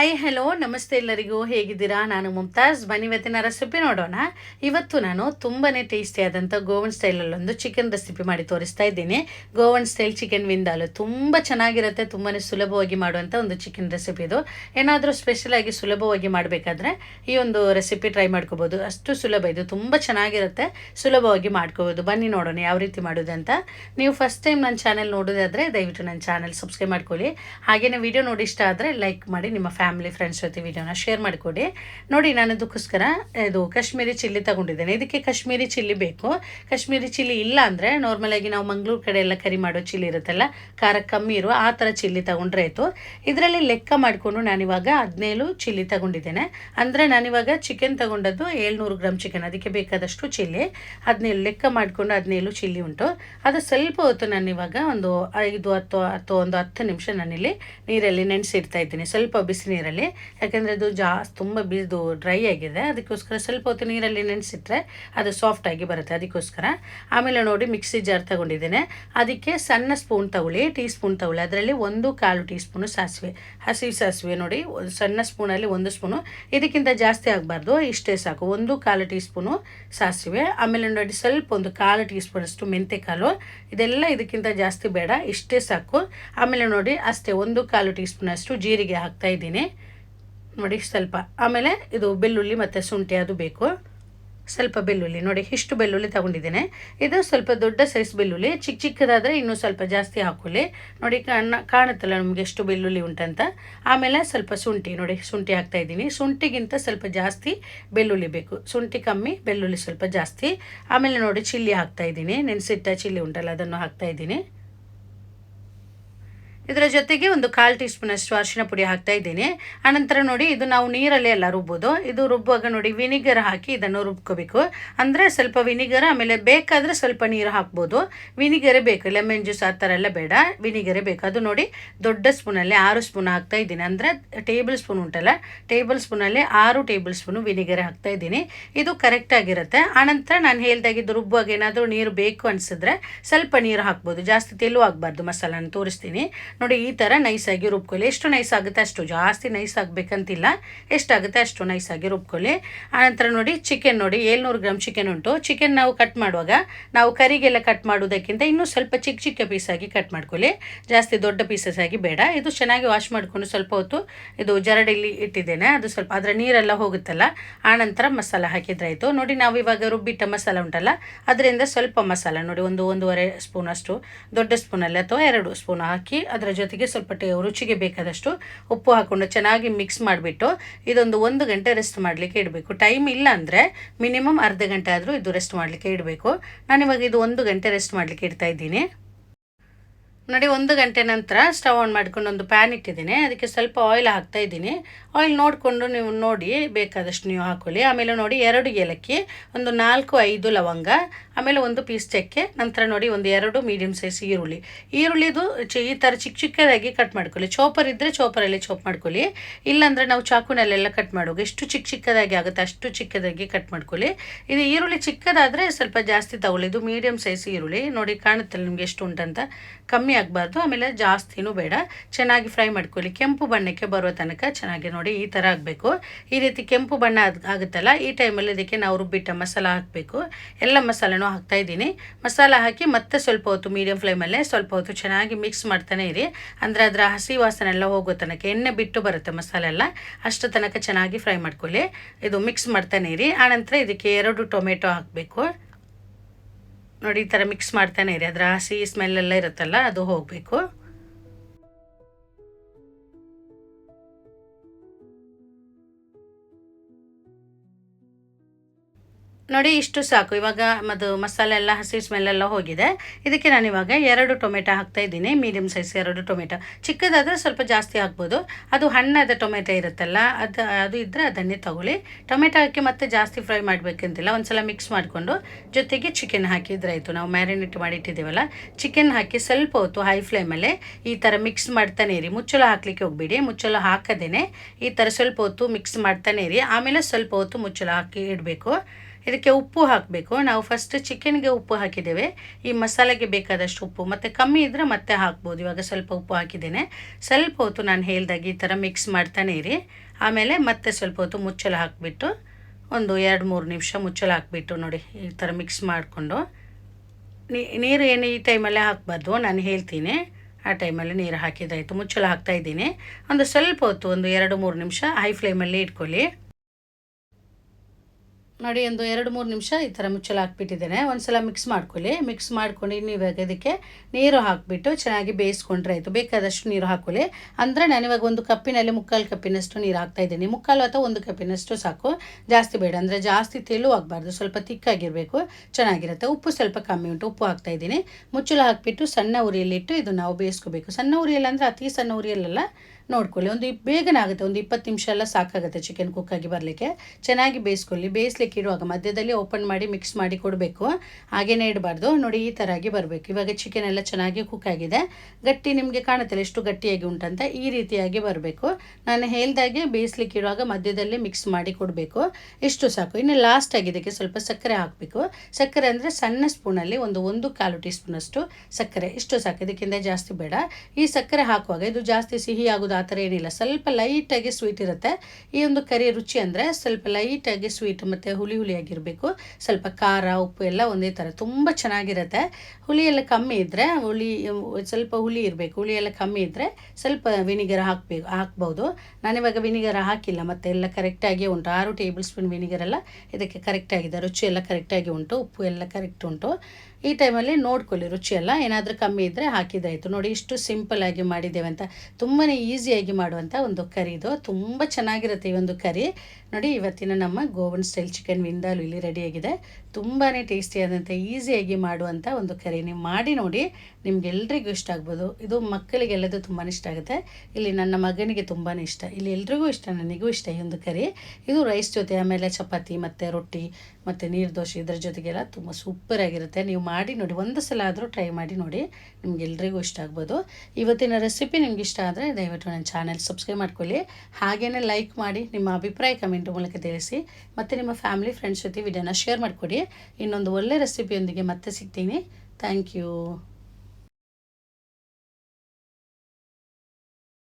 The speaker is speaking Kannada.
ಹಾಯ್ ಹಲೋ ನಮಸ್ತೆ ಎಲ್ಲರಿಗೂ. ಹೇಗಿದ್ದೀರಾ? ನಾನು ಮುಮ್ತಾಜ್ ಬನ್ನಿ, ಇವತ್ತಿನ ರೆಸಿಪಿ ನೋಡೋಣ. ಇವತ್ತು ನಾನು ತುಂಬಾ ಟೇಸ್ಟಿಯಾದಂಥ ಗೋವನ್ ಸ್ಟೈಲಲ್ಲೊಂದು ಚಿಕನ್ ರೆಸಿಪಿ ಮಾಡಿ ತೋರಿಸ್ತಾ ಇದ್ದೀನಿ. ಗೋವನ್ ಸ್ಟೈಲ್ ಚಿಕನ್ ವಿಂದಾಲು ತುಂಬ ಚೆನ್ನಾಗಿರುತ್ತೆ ತುಂಬಾ ಸುಲಭವಾಗಿ ಮಾಡುವಂಥ ಒಂದು ಚಿಕನ್ ರೆಸಿಪಿ ಇದು. ಏನಾದರೂ ಸ್ಪೆಷಲಾಗಿ ಸುಲಭವಾಗಿ ಮಾಡಬೇಕಾದ್ರೆ ಈ ಒಂದು ರೆಸಿಪಿ ಟ್ರೈ ಮಾಡ್ಕೋಬೋದು. ಅಷ್ಟು ಸುಲಭ ಇದು. ತುಂಬ ಚೆನ್ನಾಗಿರುತ್ತೆ, ಸುಲಭವಾಗಿ ಮಾಡ್ಕೋಬೋದು. ಬನ್ನಿ ನೋಡೋಣ ಯಾವ ರೀತಿ ಮಾಡೋದು ಅಂತ. ನೀವು ಫಸ್ಟ್ ಟೈಮ್ ನನ್ನ ಚಾನೆಲ್ ನೋಡೋದಾದರೆ ದಯವಿಟ್ಟು ನನ್ನ ಚಾನೆಲ್ ಸಬ್ಸ್ಕ್ರೈಬ್ ಮಾಡ್ಕೊಳ್ಳಿ. ಹಾಗೆಯೇ ವಿಡಿಯೋ ನೋಡಿ ಇಷ್ಟ ಆದರೆ ಲೈಕ್ ಮಾಡಿ, ನಿಮ್ಮ ಫ್ಯಾಮಿಲಿ ಫ್ರೆಂಡ್ಸ್ ಜೊತೆ ವಿಡಿಯೋನ ಶೇರ್ ಮಾಡಿಕೊಡಿ. ನೋಡಿ, ನಾನು ಅದಕ್ಕೋಸ್ಕರ ಇದು ಕಾಶ್ಮೀರಿ ಚಿಲ್ಲಿ ತಗೊಂಡಿದ್ದೇನೆ. ಇದಕ್ಕೆ ಕಾಶ್ಮೀರಿ ಚಿಲ್ಲಿ ಬೇಕು. ಕಾಶ್ಮೀರಿ ಚಿಲ್ಲಿ ಇಲ್ಲ ಅಂದರೆ ನಾರ್ಮಲಾಗಿ ನಾವು ಮಂಗಳೂರು ಕಡೆ ಎಲ್ಲ ಕರಿ ಮಾಡೋ ಚಿಲ್ಲಿ ಇರುತ್ತಲ್ಲ, ಖಾರ ಕಮ್ಮಿ ಇರುವ ಆ ಥರ ಚಿಲ್ಲಿ ತಗೊಂಡ್ರೆ ಆಯಿತು. ಇದರಲ್ಲಿ ಲೆಕ್ಕ ಮಾಡಿಕೊಂಡು ನಾನಿವಾಗ ಹದಿನೇಳು ಚಿಲ್ಲಿ ತಗೊಂಡಿದ್ದೇನೆ. ಅಂದರೆ ನಾನಿವಾಗ ಚಿಕನ್ ತಗೊಂಡದ್ದು ಏಳ್ನೂರು ಗ್ರಾಮ್ ಚಿಕನ್ ಅದಕ್ಕೆ ಬೇಕಾದಷ್ಟು ಚಿಲ್ಲಿ. ಹದಿನೇಳು ಲೆಕ್ಕ ಮಾಡಿಕೊಂಡು ಹದಿನೇಳು ಚಿಲ್ಲಿ ಉಂಟು. ಅದು ಸ್ವಲ್ಪ ಹೊತ್ತು ನಾನಿವಾಗ ಒಂದು ಐದು ಹತ್ತು ಹತ್ತು, ಒಂದು ಹತ್ತು ನಿಮಿಷ ನಾನಿಲ್ಲಿ ನೀರಲ್ಲಿ ನೆನೆಸಿಡ್ತಾ ಇದ್ದೀನಿ. ಸ್ವಲ್ಪ ಬಿಸಿ ನೀರಲ್ಲಿ. ಯಾಕೆಂದರೆ ಅದು ಜಾಸ್ತಿ ತುಂಬ ಬಿದ್ದು ಡ್ರೈ ಆಗಿದೆ. ಅದಕ್ಕೋಸ್ಕರ ಸ್ವಲ್ಪ ಹೊತ್ತು ನೀರಲ್ಲಿ ನೆನೆಸಿಟ್ರೆ ಅದು ಸಾಫ್ಟ್ ಆಗಿ ಬರುತ್ತೆ ಅದಕ್ಕೋಸ್ಕರ. ಆಮೇಲೆ ನೋಡಿ ಮಿಕ್ಸಿ ಜಾರ್ ತಗೊಂಡಿದ್ದೇನೆ. ಅದಕ್ಕೆ ಸಣ್ಣ ಸ್ಪೂನ್ ತಗೊಳ್ಳಿ ಟೀ ಸ್ಪೂನ್ ತಗೊಳ್ಳಿ ಅದರಲ್ಲಿ ಒಂದು ಕಾಲು ಟೀ ಸ್ಪೂನು ಸಾಸಿವೆ. ಹಸಿ ಸಾಸಿವೆ ನೋಡಿ ಸಣ್ಣ ಸ್ಪೂನಲ್ಲಿ ಒಂದು ಸ್ಪೂನು. ಇದಕ್ಕಿಂತ ಜಾಸ್ತಿ ಆಗಬಾರ್ದು, ಇಷ್ಟೇ ಸಾಕು. ಒಂದು ಕಾಲು ಟೀ ಸ್ಪೂನು ಸಾಸಿವೆ. ಆಮೇಲೆ ನೋಡಿ ಸ್ವಲ್ಪ ಒಂದು ಕಾಲು ಟೀ ಸ್ಪೂನಷ್ಟು ಮೆಂತೆ ಕಾಲು ಇದೆಲ್ಲ ಇದಕ್ಕಿಂತ ಜಾಸ್ತಿ ಬೇಡ, ಇಷ್ಟೇ ಸಾಕು. ಆಮೇಲೆ ನೋಡಿ ಅಷ್ಟೇ, ಒಂದು ಕಾಲು ಟೀ ಸ್ಪೂನಷ್ಟು ಜೀರಿಗೆ ಹಾಕ್ತಾ ಇದ್ದೀನಿ. ನೋಡಿ ಸ್ವಲ್ಪ. ಆಮೇಲೆ ಇದು ಬೆಳ್ಳುಳ್ಳಿ ಮತ್ತು ಶುಂಠಿ ಅದು ಬೇಕು. ಸ್ವಲ್ಪ ಬೆಳ್ಳುಳ್ಳಿ. ನೋಡಿ, ಇಷ್ಟು ಬೆಳ್ಳುಳ್ಳಿ ತಗೊಂಡಿದ್ದೇನೆ. ಇದು ಸ್ವಲ್ಪ ದೊಡ್ಡ ಸೈಜ್ ಬೆಳ್ಳುಳ್ಳಿ. ಚಿಕ್ಕ ಚಿಕ್ಕದಾದರೆ ಇನ್ನೂ ಸ್ವಲ್ಪ ಜಾಸ್ತಿ ಹಾಕೊಳ್ಳಿ. ನೋಡಿ, ಕಾಣ, ಕಾಣುತ್ತಲ್ಲ ನಮಗೆ ಎಷ್ಟು ಬೆಳ್ಳುಳ್ಳಿ ಉಂಟಂತ. ಆಮೇಲೆ ಸ್ವಲ್ಪ ಶುಂಠಿ. ನೋಡಿ, ಶುಂಠಿ ಹಾಕ್ತಾ ಇದ್ದೀನಿ. ಶುಂಠಿಗಿಂತ ಸ್ವಲ್ಪ ಜಾಸ್ತಿ ಬೆಳ್ಳುಳ್ಳಿ ಬೇಕು. ಶುಂಠಿ ಕಮ್ಮಿ, ಬೆಳ್ಳುಳ್ಳಿ ಸ್ವಲ್ಪ ಜಾಸ್ತಿ. ಆಮೇಲೆ ನೋಡಿ, ಚಿಲ್ಲಿ ಹಾಕ್ತಾ ಇದ್ದೀನಿ. ನೆನೆಸಿಟ್ಟ ಚಿಲ್ಲಿ ಉಂಟಲ್ಲ, ಅದನ್ನು ಹಾಕ್ತಾ ಇದ್ದೀನಿ. ಇದರ ಜೊತೆಗೆ ಒಂದು ಕಾಲು ಟೀ ಸ್ಪೂನಷ್ಟು ಅರಿಶಿನ ಪುಡಿ ಹಾಕ್ತಾ ಇದ್ದೀನಿ. ಆನಂತರ ನೋಡಿ, ಇದು ನಾವು ನೀರಲ್ಲೇ ಎಲ್ಲ ರುಬ್ಬೋದು. ಇದು ರುಬ್ಬುವಾಗ ನೋಡಿ, ವಿನಿಗರ್ ಹಾಕಿ ಇದನ್ನು ರುಬ್ಕೋಬೇಕು. ಅಂದರೆ ಸ್ವಲ್ಪ ವಿನಿಗರ್, ಆಮೇಲೆ ಬೇಕಾದರೆ ಸ್ವಲ್ಪ ನೀರು ಹಾಕ್ಬೋದು. ವಿನಿಗರೇ ಬೇಕು, ಲೆಮನ್ ಜ್ಯೂಸ್ ಆ ಥರ ಎಲ್ಲ ಬೇಡ. ವಿನಿಗರೇ ಬೇಕು. ಅದು ನೋಡಿ, ದೊಡ್ಡ ಸ್ಪೂನಲ್ಲಿ ಆರು ಸ್ಪೂನ್ ಹಾಕ್ತಾ ಇದ್ದೀನಿ. ಅಂದರೆ ಟೇಬಲ್ ಸ್ಪೂನ್ ಉಂಟಲ್ಲ, ಟೇಬಲ್ ಸ್ಪೂನಲ್ಲಿ ಆರು ಟೇಬಲ್ ಸ್ಪೂನು ವಿನಿಗರ್ ಹಾಕ್ತಾ ಇದ್ದೀನಿ. ಇದು ಕರೆಕ್ಟಾಗಿರುತ್ತೆ ಆನಂತರ ನಾನು ಹೇಳ್ದಾಗಿದ್ದು ರುಬ್ಬುವಾಗ ಏನಾದರೂ ನೀರು ಬೇಕು ಅನಿಸಿದ್ರೆ ಸ್ವಲ್ಪ ನೀರು ಹಾಕ್ಬೋದು. ಜಾಸ್ತಿ ತೆಲು ಆಗಬಾರ್ದು ಮಸಾಲಾನ ತೋರಿಸ್ತೀನಿ. ನೋಡಿ, ಈ ಥರ ನೈಸಾಗಿ ರುಬ್ಕೊಳ್ಳಿ. ಎಷ್ಟು ನೈಸ್ ಆಗುತ್ತೆ ಅಷ್ಟು ಜಾಸ್ತಿ ನೈಸ್ ಆಗಬೇಕಂತಿಲ್ಲ. ಎಷ್ಟಾಗುತ್ತೆ ಅಷ್ಟು ನೈಸಾಗಿ ರುಬ್ಕೊಳ್ಳಿ. ಆನಂತರ ನೋಡಿ ಚಿಕನ್ ನೋಡಿ, ಏಳ್ನೂರು ಗ್ರಾಮ್ ಚಿಕನ್ ಉಂಟು. ಚಿಕನ್ ನಾವು ಕಟ್ ಮಾಡುವಾಗ, ನಾವು ಕರಿಗೆಲ್ಲ ಕಟ್ ಮಾಡೋದಕ್ಕಿಂತ ಇನ್ನೂ ಸ್ವಲ್ಪ ಚಿಕ್ಕ ಚಿಕ್ಕ ಪೀಸಾಗಿ ಕಟ್ ಮಾಡ್ಕೊಳ್ಳಿ. ಜಾಸ್ತಿ ದೊಡ್ಡ ಪೀಸಸ್ ಆಗಿ ಬೇಡ. ಇದು ಚೆನ್ನಾಗಿ ವಾಶ್ ಮಾಡಿಕೊಂಡು ಸ್ವಲ್ಪ ಹೊತ್ತು ಇದು ಜರಡಿಲಿ ಇಟ್ಟಿದ್ದೇನೆ. ಅದು ಸ್ವಲ್ಪ ಅದರ ನೀರೆಲ್ಲ ಹೋಗುತ್ತಲ್ಲ. ಆನಂತರ ಮಸಾಲ ಹಾಕಿದ್ರಾಯಿತು ನೋಡಿ, ನಾವು ಇವಾಗ ರುಬ್ಬಿಟ್ಟ ಮಸಾಲ ಉಂಟಲ್ಲ, ಅದರಿಂದ ಸ್ವಲ್ಪ ಮಸಾಲ ನೋಡಿ, ಒಂದು ಒಂದೂವರೆ ಸ್ಪೂನ್ ಅಷ್ಟು, ದೊಡ್ಡ ಸ್ಪೂನಲ್ಲಿ ಅಥವಾ ಎರಡು ಸ್ಪೂನ್ ಹಾಕಿ ಅದರ ಜೊತೆಗೆ ಸ್ವಲ್ಪ ರುಚಿಗೆ ಬೇಕಾದಷ್ಟು ಉಪ್ಪು ಹಾಕ್ಕೊಂಡು ಚೆನ್ನಾಗಿ ಮಿಕ್ಸ್ ಮಾಡಿಬಿಟ್ಟು ಇದೊಂದು ಒಂದು ಗಂಟೆ ರೆಸ್ಟ್ ಮಾಡಲಿಕ್ಕೆ ಇಡಬೇಕು. ಟೈಮ್ ಇಲ್ಲ ಅಂದರೆ ಮಿನಿಮಮ್ ಅರ್ಧ ಗಂಟೆ ಆದರೂ ಇದು ರೆಸ್ಟ್ ಮಾಡಲಿಕ್ಕೆ ಇಡಬೇಕು. ನಾನು ಇವಾಗ ಇದು ಒಂದು ಗಂಟೆ ರೆಸ್ಟ್ ಮಾಡಲಿಕ್ಕೆ ಇಡ್ತಾ ಇದ್ದೀನಿ. ನೋಡಿ, ಒಂದು ಗಂಟೆ ನಂತರ ಸ್ಟವ್ ಆನ್ ಮಾಡ್ಕೊಂಡು ಒಂದು ಪ್ಯಾನ್ ಇಟ್ಟಿದ್ದೀನಿ. ಅದಕ್ಕೆ ಸ್ವಲ್ಪ ಆಯಿಲ್ ಹಾಕ್ತಾ ಇದ್ದೀನಿ. ಆಯಿಲ್ ನೋಡಿಕೊಂಡು ನೀವು ನೋಡಿ ಬೇಕಾದಷ್ಟು ನೀವು ಹಾಕೊಳ್ಳಿ. ಆಮೇಲೆ ನೋಡಿ ಎರಡು ಏಲಕ್ಕಿ, ಒಂದು ನಾಲ್ಕು ಐದು ಲವಂಗ ಆಮೇಲೆ ಒಂದು ಪೀಸ್ ಚಕ್ಕೆ, ನಂತರ ನೋಡಿ ಒಂದು ಎರಡು ಮೀಡಿಯಮ್ ಸೈಜ್ ಈರುಳ್ಳಿ. ಈರುಳ್ಳಿದು ಚಿ ಈ ಥರ ಚಿಕ್ಕ ಚಿಕ್ಕದಾಗಿ ಕಟ್ ಮಾಡ್ಕೊಳ್ಳಿ. ಚೋಪರ್ ಇದ್ದರೆ ಚೋಪರಲ್ಲಿ ಚೋಪ್ ಮಾಡ್ಕೊಳ್ಳಿ. ಇಲ್ಲಾಂದರೆ ನಾವು ಚಾಕುನಲ್ಲೆಲ್ಲ ಕಟ್ ಮಾಡುವಾಗ ಎಷ್ಟು ಚಿಕ್ಕ ಚಿಕ್ಕದಾಗಿ ಆಗುತ್ತೆ ಅಷ್ಟು ಚಿಕ್ಕದಾಗಿ ಕಟ್ ಮಾಡ್ಕೊಳ್ಳಿ. ಇದು ಈರುಳ್ಳಿ ಚಿಕ್ಕದಾದರೆ ಸ್ವಲ್ಪ ಜಾಸ್ತಿ ತಗೊಳ್ಳಿ. ಇದು ಮೀಡಿಯಮ್ ಸೈಜ್ ಈರುಳ್ಳಿ. ನೋಡಿ ಕಾಣುತ್ತಲ್ಲ ನಿಮಗೆ ಎಷ್ಟು ಉಂಟಂತ. ಕಮ್ಮಿ ಆಗಬಾರ್ದು. ಆಮೇಲೆ ಜಾಸ್ತಿನೂ ಬೇಡ. ಚೆನ್ನಾಗಿ ಫ್ರೈ ಮಾಡ್ಕೊಳ್ಳಿ. ಕೆಂಪು ಬಣ್ಣಕ್ಕೆ ಬರುವ ತನಕ ಚೆನ್ನಾಗಿ ನೋಡಿ ಈ ಥರ ಆಗಬೇಕು. ಈ ರೀತಿ ಕೆಂಪು ಬಣ್ಣ ಆಗ್- ಆಗುತ್ತಲ್ಲ, ಈ ಟೈಮಲ್ಲಿ ಇದಕ್ಕೆ ನಾವು ರುಬ್ಬಿಟ್ಟ ಮಸಾಲ ಹಾಕಬೇಕು. ಎಲ್ಲ ಮಸಾಲೆನೂ ಹಾಕ್ತಾ ಇದ್ದೀನಿ. ಮಸಾಲ ಹಾಕಿ ಮತ್ತೆ ಸ್ವಲ್ಪ ಹೊತ್ತು ಮೀಡಿಯಂ ಫ್ಲೇಮಲ್ಲೇ ಸ್ವಲ್ಪ ಹೊತ್ತು ಚೆನ್ನಾಗಿ ಮಿಕ್ಸ್ ಮಾಡ್ತಾನೆ ಇರಿ. ಅಂದರೆ ಅದರ ಹಸಿ ವಾಸನೆ ಎಲ್ಲ ಹೋಗೋ ತನಕ, ಎಣ್ಣೆ ಬಿಟ್ಟು ಬರುತ್ತೆ ಮಸಾಲೆ ಎಲ್ಲ. ಅಷ್ಟು ತನಕ ಚೆನ್ನಾಗಿ ಫ್ರೈ ಮಾಡ್ಕೊಳ್ಳಿ. ಇದು ಮಿಕ್ಸ್ ಮಾಡ್ತಾನೆ ಇರಿ. ಆನಂತರ ಇದಕ್ಕೆ ಎರಡು ಟೊಮೆಟೊ ಹಾಕಬೇಕು. ನೋಡಿ, ಈ ಥರ ಮಿಕ್ಸ್ ಮಾಡ್ತಾನೆ ಇರಿ. ಅದರ ಹಸಿ ಸ್ಮೆಲ್ ಎಲ್ಲ ಇರುತ್ತಲ್ಲ, ಅದು ಹೋಗಬೇಕು. ನೋಡಿ, ಇಷ್ಟು ಸಾಕು. ಇವಾಗ ಅದು ಮಸಾಲೆ ಎಲ್ಲ, ಹಸಿ ಸ್ಮೆಲ್ಲೆಲ್ಲ ಹೋಗಿದೆ. ಇದಕ್ಕೆ ನಾನು ಇವಾಗ ಎರಡು ಟೊಮೆಟೊ ಹಾಕ್ತಾ ಇದ್ದೀನಿ. ಮೀಡಿಯಮ್ ಸೈಜ್ ಎರಡು ಟೊಮೆಟೊ. ಚಿಕ್ಕದಾದರೆ ಸ್ವಲ್ಪ ಜಾಸ್ತಿ ಹಾಕ್ಬೋದು. ಅದು ಹಣ್ಣಾದ ಟೊಮೆಟೊ ಇರುತ್ತಲ್ಲ, ಅದು ಅದು ಇದ್ದರೆ ಅದನ್ನೇ ತಗೊಳ್ಳಿ. ಟೊಮೆಟೊ ಹಾಕಿ ಮತ್ತೆ ಜಾಸ್ತಿ ಫ್ರೈ ಮಾಡಬೇಕಂತಿಲ್ಲ. ಒಂದು ಸಲ ಮಿಕ್ಸ್ ಮಾಡಿಕೊಂಡು ಜೊತೆಗೆ ಚಿಕನ್ ಹಾಕಿದ್ರಾಯಿತು. ನಾವು ಮ್ಯಾರಿನೇಟ್ ಮಾಡಿಟ್ಟಿದ್ದೀವಲ್ಲ ಚಿಕನ್ ಹಾಕಿ ಸ್ವಲ್ಪ ಹೊತ್ತು ಹೈ ಫ್ಲೇಮಲ್ಲೇ ಈ ಥರ ಮಿಕ್ಸ್ ಮಾಡ್ತಾನೆ ಇರಿ. ಮುಚ್ಚಳ ಹಾಕಲಿಕ್ಕೆ ಹೋಗ್ಬೇಡಿ. ಮುಚ್ಚಳ ಹಾಕದೇನೆ ಈ ಥರ ಸ್ವಲ್ಪ ಹೊತ್ತು ಮಿಕ್ಸ್ ಮಾಡ್ತಾನೆ ಇರಿ. ಆಮೇಲೆ ಸ್ವಲ್ಪ ಹೊತ್ತು ಮುಚ್ಚಳ ಹಾಕಿ ಇಡಬೇಕು. ಇದಕ್ಕೆ ಉಪ್ಪು ಹಾಕಬೇಕು. ನಾವು ಫಸ್ಟ್ ಚಿಕನ್ಗೆ ಉಪ್ಪು ಹಾಕಿದ್ದೇವೆ. ಈ ಮಸಾಲೆಗೆ ಬೇಕಾದಷ್ಟು ಉಪ್ಪು. ಮತ್ತು ಕಮ್ಮಿ ಇದ್ದರೆ ಮತ್ತೆ ಹಾಕ್ಬೋದು. ಇವಾಗ ಸ್ವಲ್ಪ ಉಪ್ಪು ಹಾಕಿದ್ದೇನೆ. ಸ್ವಲ್ಪ ಹೊತ್ತು ನಾನು ಹೇಳ್ದಾಗ ಈ ಥರ ಮಿಕ್ಸ್ ಮಾಡ್ತಾನೆ ಇರಿ. ಆಮೇಲೆ ಮತ್ತೆ ಸ್ವಲ್ಪ ಹೊತ್ತು ಮುಚ್ಚಲು ಹಾಕಿಬಿಟ್ಟು ಒಂದು ಎರಡು ಮೂರು ನಿಮಿಷ ಮುಚ್ಚಲು ಹಾಕಿಬಿಟ್ಟು ನೋಡಿ ಈ ಥರ ಮಿಕ್ಸ್ ಮಾಡಿಕೊಂಡು. ನೀರು ಏನು ಈ ಟೈಮಲ್ಲೇ ಹಾಕಬಾರ್ದು. ನಾನು ಹೇಳ್ತೀನಿ. ಆ ಟೈಮಲ್ಲಿ ನೀರು ಹಾಕಿದ್ದಾಯಿತು ಮುಚ್ಚಲು ಹಾಕ್ತಾಯಿದ್ದೀನಿ ಒಂದು ಸ್ವಲ್ಪ ಹೊತ್ತು, ಒಂದು ಎರಡು ಮೂರು ನಿಮಿಷ ಹೈ ಫ್ಲೇಮಲ್ಲಿ ಇಟ್ಕೊಳ್ಳಿ. ನೋಡಿ, ಒಂದು ಎರಡು ಮೂರು ನಿಮಿಷ ಈ ಥರ ಮುಚ್ಚಳ ಹಾಕ್ಬಿಟ್ಟಿದ್ದೇನೆ. ಒಂದು ಸಲ ಮಿಕ್ಸ್ ಮಾಡ್ಕೊಳ್ಳಿ. ಮಿಕ್ಸ್ ಮಾಡ್ಕೊಂಡು ನೀವು ಇವಾಗ ಇದಕ್ಕೆ ನೀರು ಹಾಕಿಬಿಟ್ಟು ಚೆನ್ನಾಗಿ ಬೇಯಿಸ್ಕೊಂಡ್ರೆ ಆಯಿತು. ಬೇಕಾದಷ್ಟು ನೀರು ಹಾಕೊಳ್ಳಿ. ಅಂದರೆ ನಾನಿವಾಗ ಒಂದು ಕಪ್ಪಿನಲ್ಲಿ ಮುಕ್ಕಾಲು ಕಪ್ಪಿನಷ್ಟು ನೀರು ಹಾಕ್ತಾ ಇದ್ದೀನಿ. ಮುಕ್ಕಾಲು ಅಥವಾ ಒಂದು ಕಪ್ಪಿನಷ್ಟು ಸಾಕು. ಜಾಸ್ತಿ ಬೇಡ. ಅಂದರೆ ಜಾಸ್ತಿ ತೆಳು ಆಗಬಾರ್ದು ಸ್ವಲ್ಪ ತಿಕ್ಕಾಗಿರಬೇಕು. ಚೆನ್ನಾಗಿರುತ್ತೆ. ಉಪ್ಪು ಸ್ವಲ್ಪ ಕಮ್ಮಿ ಉಂಟು. ಉಪ್ಪು ಹಾಕ್ತಾ ಇದ್ದೀನಿ. ಮುಚ್ಚಲು ಹಾಕಿಬಿಟ್ಟು ಸಣ್ಣ ಉರಿಯಲ್ಲಿಟ್ಟು ಇದು ನಾವು ಬೇಯಿಸ್ಕೋಬೇಕು. ಸಣ್ಣ ಉರಿಯಲ್ಲಿ ಅಂದರೆ ಅತಿ ಸಣ್ಣ ಉರಿಯಲ್ಲೆಲ್ಲ ನೋಡ್ಕೊಳ್ಳಿ. ಒಂದು ಬೇಗನೆ ಆಗುತ್ತೆ. ಒಂದು ಇಪ್ಪತ್ತು ನಿಮಿಷ ಎಲ್ಲ ಸಾಕಾಗುತ್ತೆ ಚಿಕನ್ ಕುಕ್ಕಾಗಿ ಬರಲಿಕ್ಕೆ. ಚೆನ್ನಾಗಿ ಬೇಯಿಸ್ಕೊಳ್ಳಿ. ಬೇಯಿಸ್ಲಿಕ್ಕೆ ಇಡುವಾಗ ಮಧ್ಯದಲ್ಲಿ ಓಪನ್ ಮಾಡಿ ಮಿಕ್ಸ್ ಮಾಡಿ ಕೊಡಬೇಕು. ಹಾಗೇನೇ ಇಡಬಾರ್ದು. ನೋಡಿ, ಈ ಥರ ಆಗಿ ಬರಬೇಕು. ಇವಾಗ ಚಿಕನ್ ಎಲ್ಲ ಚೆನ್ನಾಗಿ ಕುಕ್ ಆಗಿದೆ. ಗಟ್ಟಿ ನಿಮಗೆ ಕಾಣುತ್ತಲ್ಲ, ಎಷ್ಟು ಗಟ್ಟಿಯಾಗಿ ಉಂಟಂತ? ಈ ರೀತಿಯಾಗಿ ಬರಬೇಕು. ನಾನು ಹೇಳ್ದಾಗೆ ಬೇಯಿಸ್ಲಿಕ್ಕೆ ಇಡುವಾಗ ಮಧ್ಯದಲ್ಲಿ ಮಿಕ್ಸ್ ಮಾಡಿ ಕೊಡಬೇಕು. ಇಷ್ಟು ಸಾಕು? ಇನ್ನು ಲಾಸ್ಟಾಗಿ ಇದಕ್ಕೆ ಸ್ವಲ್ಪ ಸಕ್ಕರೆ ಹಾಕಬೇಕು. ಸಕ್ಕರೆ ಅಂದರೆ ಸಣ್ಣ ಸ್ಪೂನಲ್ಲಿ ಒಂದು ಒಂದು ಕಾಲು ಟೀ ಸ್ಪೂನಷ್ಟು ಸಕ್ಕರೆ. ಇಷ್ಟು ಸಾಕು? ಇದಕ್ಕಿಂತ ಜಾಸ್ತಿ ಬೇಡ. ಈ ಸಕ್ಕರೆ ಹಾಕುವಾಗ ಇದು ಜಾಸ್ತಿ ಸಿಹಿ ಆಗೋದು ಆ ಥರ ಏನಿಲ್ಲ. ಸ್ವಲ್ಪ ಲೈಟಾಗಿ ಸ್ವೀಟ್ ಇರುತ್ತೆ. ಈ ಒಂದು ಕರಿ ರುಚಿ ಅಂದರೆ ಸ್ವಲ್ಪ ಲೈಟಾಗಿ ಸ್ವೀಟ್ ಮತ್ತು ಹುಳಿ ಹುಳಿಯಾಗಿರಬೇಕು ಸ್ವಲ್ಪ ಖಾರ, ಉಪ್ಪು ಎಲ್ಲ ಒಂದೇ ಥರ. ತುಂಬ ಚೆನ್ನಾಗಿರುತ್ತೆ. ಹುಳಿ ಎಲ್ಲ ಕಮ್ಮಿ ಇದ್ದರೆ ಹುಳಿ, ಸ್ವಲ್ಪ ಹುಳಿ ಇರಬೇಕು. ಹುಳಿ ಎಲ್ಲ ಕಮ್ಮಿ ಇದ್ದರೆ ಸ್ವಲ್ಪ ವಿನಿಗರ್ ಹಾಕಬೇಕು, ಹಾಕ್ಬೋದು. ನಾನಿವಾಗ ವಿನಿಗರ್ ಹಾಕಿಲ್ಲ, ಮತ್ತು ಎಲ್ಲ ಕರೆಕ್ಟಾಗಿ ಉಂಟು. ಆರು ಟೇಬಲ್ ಸ್ಪೂನ್ ವಿನಿಗರ್ ಎಲ್ಲ ಇದಕ್ಕೆ ಕರೆಕ್ಟಾಗಿದೆ ರುಚಿ ಎಲ್ಲ ಕರೆಕ್ಟಾಗಿ ಉಂಟು. ಉಪ್ಪು ಎಲ್ಲ ಕರೆಕ್ಟ್ ಉಂಟು. ಈ ಟೈಮಲ್ಲಿ ನೋಡ್ಕೊಳ್ಳಿ ರುಚಿಯೆಲ್ಲ ಏನಾದರೂ ಕಮ್ಮಿ ಇದ್ದರೆ ಹಾಕಿದ್ದಾಯಿತು ನೋಡಿ, ಇಷ್ಟು ಸಿಂಪಲ್ಲಾಗಿ ಮಾಡಿದ್ದೇವೆ ಅಂತ. ತುಂಬಾ ಈಸಿಯಾಗಿ ಮಾಡುವಂಥ ಒಂದು ಕರಿ ಇದು. ತುಂಬ ಚೆನ್ನಾಗಿರುತ್ತೆ ಈ ಒಂದು ಕರಿ. ನೋಡಿ, ಇವತ್ತಿನ ನಮ್ಮ ಗೋವನ್ ಸ್ಟೈಲ್ ಚಿಕನ್ ವಿಂದಾಲು ಇಲ್ಲಿ ರೆಡಿಯಾಗಿದೆ ತುಂಬಾ ಟೇಸ್ಟಿಯಾದಂಥ ಈಸಿಯಾಗಿ ಮಾಡುವಂಥ ಒಂದು ಕರಿ. ನೀವು ಮಾಡಿ ನೋಡಿ, ನಿಮ್ಗೆಲ್ರಿಗೂ ಇಷ್ಟ ಆಗ್ಬೋದು. ಇದು ಮಕ್ಕಳಿಗೆಲ್ಲದು ತುಂಬಾ ಇಷ್ಟ ಆಗುತ್ತೆ. ಇಲ್ಲಿ ನನ್ನ ಮಗನಿಗೆ ತುಂಬಾ ಇಷ್ಟ. ಇಲ್ಲಿ ಎಲ್ರಿಗೂ ಇಷ್ಟ, ನನಗೂ ಇಷ್ಟ ಈ ಒಂದು ಕರಿ. ಇದು ರೈಸ್ ಜೊತೆ, ಆಮೇಲೆ ಚಪಾತಿ ಮತ್ತು ರೊಟ್ಟಿ ಮತ್ತು ನೀರು ದೋಸೆ ಇದ್ರ ಜೊತೆಗೆಲ್ಲ ತುಂಬ ಸೂಪರಾಗಿರುತ್ತೆ ನೀವು ಮಾಡಿ ನೋಡಿ, ಒಂದು ಸಲ ಆದರೂ ಟ್ರೈ ಮಾಡಿ ನೋಡಿ ನಿಮ್ಗೆಲ್ರಿಗೂ ಇಷ್ಟ ಆಗ್ಬೋದು. ಇವತ್ತಿನ ರೆಸಿಪಿ ನಿಮ್ಗೆ ಇಷ್ಟ ಆದರೆ ದಯವಿಟ್ಟು ನನ್ನ ಚಾನೆಲ್ ಸಬ್ಸ್ಕ್ರೈಬ್ ಮಾಡ್ಕೊಳ್ಳಿ. ಹಾಗೆಯೇ ಲೈಕ್ ಮಾಡಿ, ನಿಮ್ಮ ಅಭಿಪ್ರಾಯ ಕಮೆಂಟ್ ಮೂಲಕ ತಿಳಿಸಿ, ಮತ್ತು ನಿಮ್ಮ ಫ್ಯಾಮಿಲಿ ಫ್ರೆಂಡ್ಸ್ ಜೊತೆ ವಿಡಿಯೋನ ಶೇರ್ ಮಾಡಿಕೊಡಿ. ಇನ್ನೊಂದು ಒಳ್ಳೆ ರೆಸಿಪಿಯೊಂದಿಗೆ ಮತ್ತೆ ಸಿಗ್ತೀನಿ. Thank you